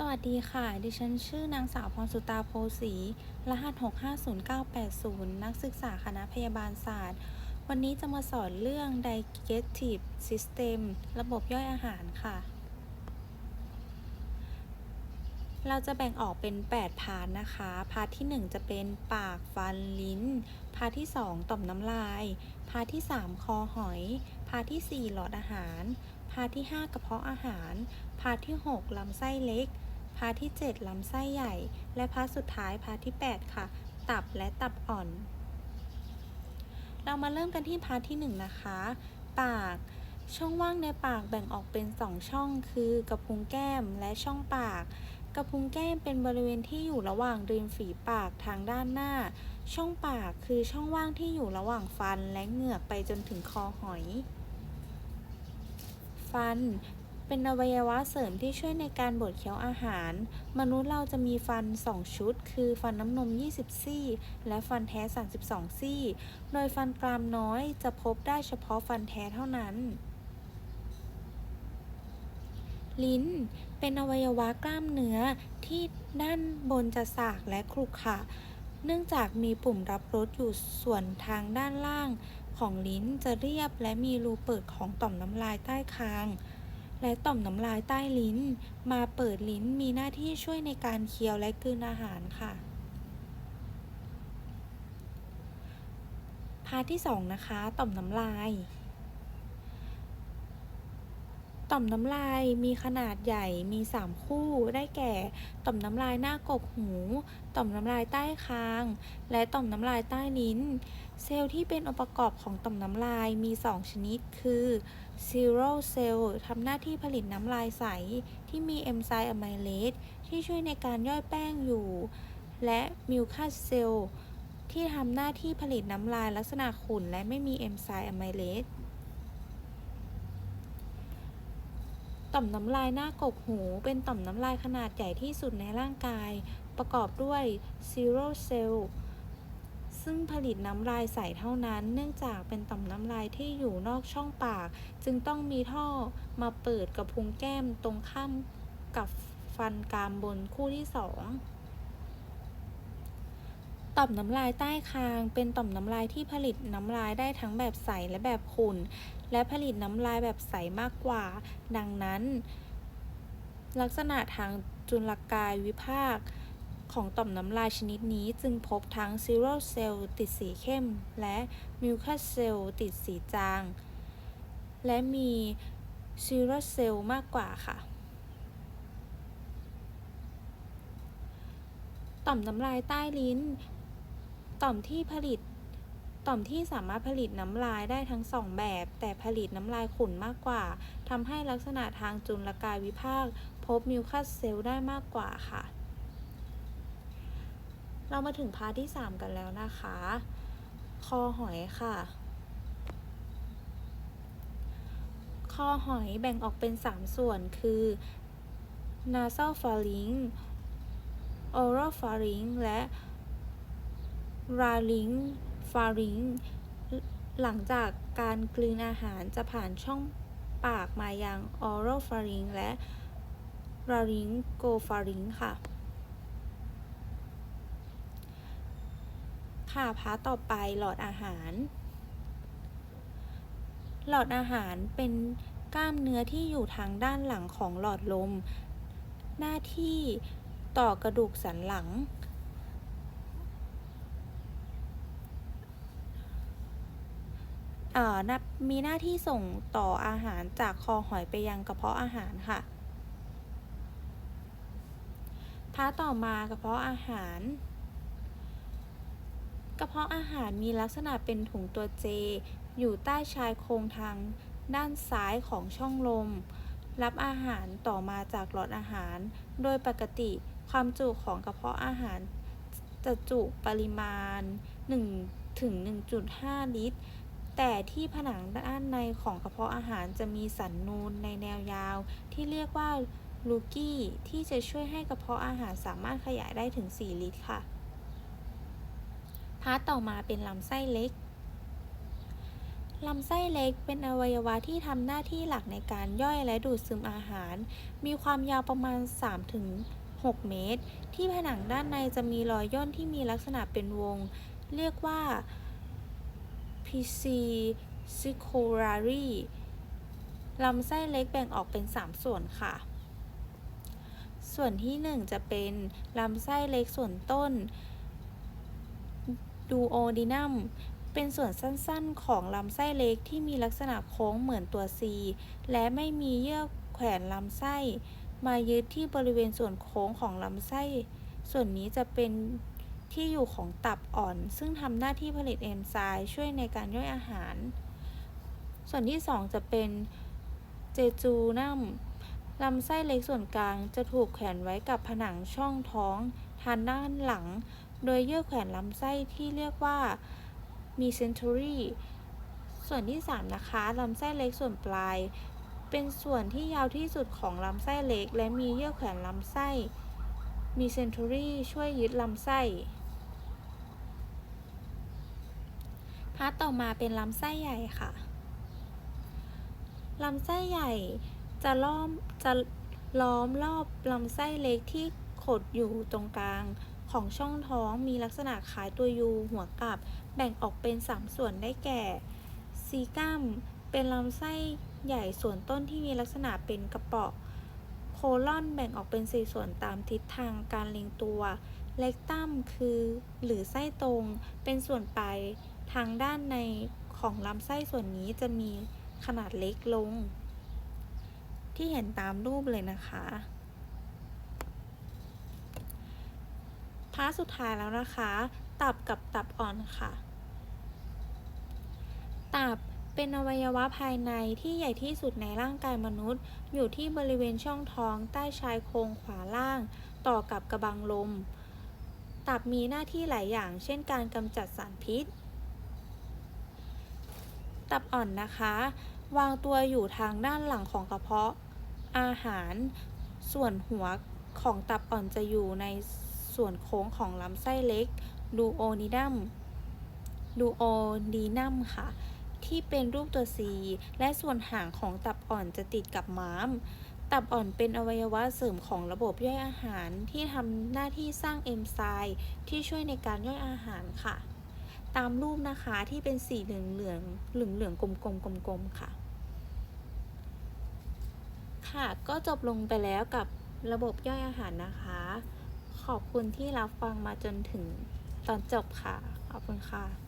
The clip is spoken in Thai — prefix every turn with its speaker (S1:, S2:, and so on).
S1: สวัสดีค่ะ ดิฉันชื่อนางสาวพรสุตาโพสี รหัส 650980 นักศึกษาคณะพยาบาลศาสตร์ วันนี้จะมาสอนเรื่อง digestive system ระบบย่อยอาหารค่ะ เราจะแบ่งออกเป็น 8 พาร์ทนะคะ พาร์ทที่ 1 จะเป็นปาก ฟัน ลิ้น พาร์ทที่ 2 ต่อมน้ำลาย พาร์ทที่ 3 คอหอย พาร์ทที่ 4 หลอดอาหาร พาร์ทที่ 5 กระเพาะอาหาร พาร์ทที่ 6 ลำไส้เล็ก พาร์ทที่ 7 ลำไส้ใหญ่ และพาร์ทสุดท้ายพาร์ทที่ 8 ค่ะ ตับและตับอ่อน เรามาเริ่มกันที่พาร์ทที่ 1 นะคะ ปากช่องว่างในปากแบ่งออกเป็น 2 ช่อง คือกระพุ้งแก้มและช่องปากกระพุ้งแก้มเป็นบริเวณที่อยู่ระหว่างริมฝีปากทางด้านหน้า ช่องปากคือช่องว่างที่อยู่ระหว่างฟันและเหงือกไปจนถึงคอหอย ฟัน เป็นอวัยวะเสริมที่ช่วยในการบดเคี้ยวอาหาร มนุษย์เราจะมีฟัน 2 ชุด คือฟันน้ำนม 20 ซี่ และฟันแท้ 32 ซี่ โดยฟันกรามน้อยจะพบได้เฉพาะฟันแท้เท่านั้นลิ้น เป็นอวัยวะกล้ามเนื้อที่ด้านบนจะสากและครุขระเนื่องจากมีปุ่มรับรสอยู่ส่วนทางด้านล่าง ของลิ้นจะเรียบและมีรูเปิดของต่อมน้ำลายใต้คาง และต่อมน้ำลายใต้ลิ้น มาเปิดลิ้นมีหน้าที่ช่วยในการเคี้ยวและกลืนอาหารค่ะ พาทที่ 2 นะคะ ต่อมน้ำลาย ต่อมน้ำลายมีขนาดใหญ่มี 3 คู่ได้แก่ ต่อมน้ำลายหน้ากกหู ต่อมน้ำลายใต้คาง และต่อมน้ำลายใต้ลิ้น เซลล์ที่เป็นองค์ประกอบของต่อมน้ำลายมี 2 ชนิดคือ ซีโร่เซลล์ทำหน้าที่ผลิตน้ำลายใส ที่มีเอนไซม์อะไมเลสที่ช่วยในการย่อยแป้งอยู่ และมิวคัสเซลล์ที่ทำหน้าที่ผลิตน้ำลายลักษณะขุ่นและไม่มีเอนไซม์อะไมเลสต่อมน้ำลายหน้ากกหู เป็นต่อมน้ำลายขนาดใหญ่ที่สุดในร่างกาย ประกอบด้วยซีโร่เซลล์ ซึ่งผลิตน้ำลายใสเท่านั้น เนื่องจากเป็นต่อมน้ำลายที่อยู่นอกช่องปาก จึงต้องมีท่อมาเปิดกระพุ้งแก้มตรงข้ามกับฟันกรามบนคู่ที่สองต่อมน้ำลายใต้คาง เป็นต่อมน้ำลายที่ผลิตน้ำลายได้ทั้งแบบใสและแบบขุ่น และผลิตน้ำลายแบบใสมากกว่า ดังนั้น ลักษณะทางจุลกายวิภาค ของต่อมน้ำลายชนิดนี้จึงพบทั้งซีโรเซลล์ติดสีเข้ม และมิวคัสเซลล์ติดสีจาง และมีซีโรเซลล์มากกว่าค่ะ ต่อมน้ำลายใต้ลิ้น ต่อมที่ผลิต ต่อมที่สามารถผลิตน้ำลายได้ทั้งสองแบบ แต่ผลิตน้ำลายขุ่นมากกว่าทำให้ลักษณะทางจุลกายวิภาค พบมิวคัสเซลล์ได้มากกว่าค่ะ เรามาถึงพาร์ทที่ 3 กันแล้วนะคะ คอหอยค่ะ คอหอยแบ่งออกเป็น 3 ส่วนคือ nasal pharynx oral pharynx และ larynx pharynx หลังจากการกลืนอาหารจะผ่านช่องปากมายัง oral pharynx และ laryngopharynx ค่ะ ค่ะพาร์ทต่อไปหลอดอาหาร หลอดอาหารเป็นกล้ามเนื้อที่อยู่ทางด้านหลังของหลอดลม หน้าที่ต่อกระดูกสันหลัง มีหน้าที่ส่งต่ออาหารจากคอหอยไปยังกระเพาะอาหารค่ะพาร์ทต่อมากระเพาะอาหาร กระเพาะอาหารมีลักษณะเป็นถุงตัวเจ อยู่ใต้ชายโครงทางด้านซ้ายของช่องลม รับอาหารต่อมาจากหลอดอาหาร โดยปกติความจุของกระเพาะอาหาร จะจุปริมาณ 1 ถึง 1.5 ลิตร แต่ที่ผนังด้านในของกระเพาะอาหารจะมีสันนูนในแนวยาว ที่เรียกว่าลูกี้ที่จะช่วยให้กระเพาะอาหารสามารถขยายได้ถึง 4 ลิตรค่ะาร์ทต่อมาเป็นลำไส้เล็กลำไส้เล็กเป็นอวัยวะที่ทำหน้าที่หลักในการย่อยและดูดซึมอาหาร มีความยาวประมาณ 3-6 เมตร ที่ผนังด้านในจะมีรอยย่นที่มีลักษณะเป็นวง เรียกว่า piscicillary ลำไส้เล็กแบ่งออกเป็น 3 ส่วนค่ะ ส่วนที่ 1 จะเป็นลำไส้เล็กส่วนต้น ดูโอดินัมเป็นส่วนสั้นๆ ของลำไส้เล็กที่มีลักษณะโค้งเหมือนตัว C และไม่มีเยื่อแขวนลำไส้ มายึดที่บริเวณส่วนโค้งของลำไส้ ส่วนนี้จะเป็นที่อยู่ของตับอ่อน ซึ่งทำหน้าที่ผลิตเอนไซม์ช่วยในการย่อยอาหาร ส่วนที่ 2 จะเป็นเจจูนัมลำไส้เล็กส่วนกลางจะถูกแขวนไว้กับผนังช่องท้องทางด้านหลัง โดยเยื่อแขวนลำไส้ที่เรียกว่ามีเซนทรีส่วนที่ 3 นะคะลำไส้เล็กส่วนปลาย เป็นส่วนที่ยาวที่สุดของลำไส้เล็ก และมีเยื่อแขวนลำไส้ มีเซนทรีช่วยยึดลำไส้พาร์ทต่อมาเป็นลำไส้ใหญ่ค่ะ ลำไส้ใหญ่จะล้อมจะล้อมรอบลำไส้เล็กที่ขดอยู่ตรงกลาง ของช่องท้องมีลักษณะคล้ายตัวยูหัวกับ แบ่งออกเป็น 3 ส่วนได้แก่ซีกัมเป็นลำไส้ใหญ่ส่วนต้นที่มีลักษณะเป็นกระเปาะ โคลอนแบ่งออกเป็น 4 ส่วนตามทิศทางการเรียงตัวเล็กตัมคือหรือไส้ตรง เป็นส่วนปลายทางด้านในของลำไส้ส่วนนี้จะมีขนาดเล็กลง ที่เห็นตามรูปเลยนะคะ พาร์ทสุดท้ายแล้วนะคะ ตับกับตับอ่อนค่ะ ตับเป็นอวัยวะภายในที่ใหญ่ที่สุดในร่างกายมนุษย์ อยู่ที่บริเวณช่องท้องใต้ชายโครงขวาล่าง ต่อกับกระบังลม ตับมีหน้าที่หลายอย่าง เช่นการกำจัดสารพิษ ตับอ่อนนะคะ วางตัวอยู่ทางด้านหลังของกระเพาะ อาหาร ส่วนหัวของตับอ่อนจะอยู่ใน ส่วนโค้งของลำไส้เล็กดูโอนิดัมดูโอดีนัมค่ะ ที่เป็นรูปตัว C และส่วนหางของตับอ่อนจะติดกับม้าม ตับอ่อนเป็นอวัยวะเสริมของระบบย่อยอาหารที่ทำหน้าที่สร้างเอนไซม์ที่ช่วยในการย่อยอาหารค่ะ ตามรูปนะคะที่เป็นสีเหลืองเหลืองเหลืองเหลืองๆกลมกลมกลมกลมๆค่ะ ค่ะก็จบลงไปแล้วกับระบบย่อยอาหารนะคะ ขอบคุณที่รับฟังมาจนถึงตอนจบค่ะ ขอบคุณค่ะ